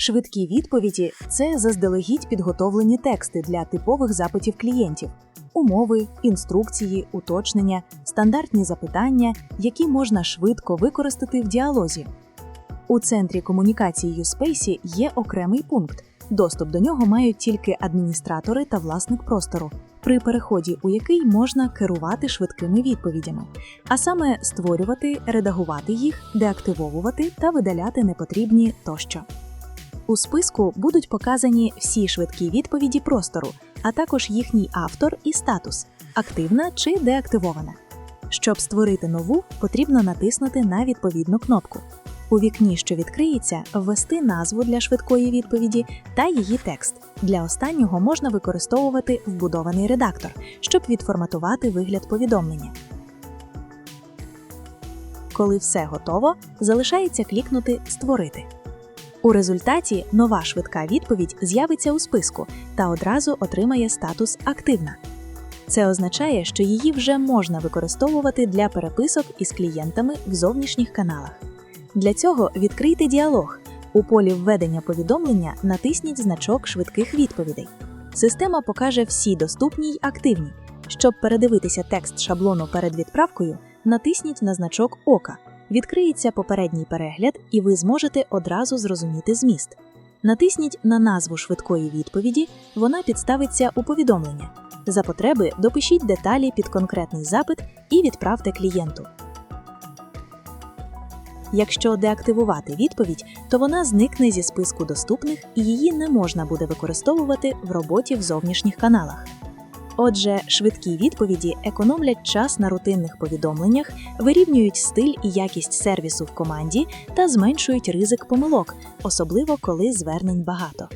Швидкі відповіді це заздалегідь підготовлені тексти для типових запитів клієнтів, умови, інструкції, уточнення, стандартні запитання, які можна швидко використати в діалозі. У центрі комунікації USpace є окремий пункт. Доступ до нього мають тільки адміністратори та власник простору, при переході у який можна керувати швидкими відповідями, а саме створювати, редагувати їх, деактивовувати та видаляти непотрібні тощо. У списку будуть показані всі швидкі відповіді простору, а також їхній автор і статус активна чи деактивована. Щоб створити нову, потрібно натиснути на відповідну кнопку. У вікні, що відкриється, ввести назву для швидкої відповіді та її текст. Для останнього можна використовувати вбудований редактор, щоб відформатувати вигляд повідомлення. Коли все готово, залишається клікнути Створити. У результаті нова швидка відповідь з'явиться у списку та одразу отримає статус Активна. Це означає, що її вже можна використовувати для переписок із клієнтами в зовнішніх каналах. Для цього відкрийте діалог. У полі введення повідомлення натисніть значок швидких відповідей. Система покаже всі доступні й активні. Щоб передивитися текст шаблону перед відправкою, натисніть на значок Ока. Відкриється попередній перегляд, і ви зможете одразу зрозуміти зміст. Натисніть на назву швидкої відповіді, вона підставиться у повідомлення. За потреби допишіть деталі під конкретний запит і відправте клієнту. Якщо деактивувати відповідь, то вона зникне зі списку доступних і її не можна буде використовувати в роботі в зовнішніх каналах. Отже, швидкі відповіді економлять час на рутинних повідомленнях, вирівнюють стиль і якість сервісу в команді та зменшують ризик помилок, особливо коли звернень багато.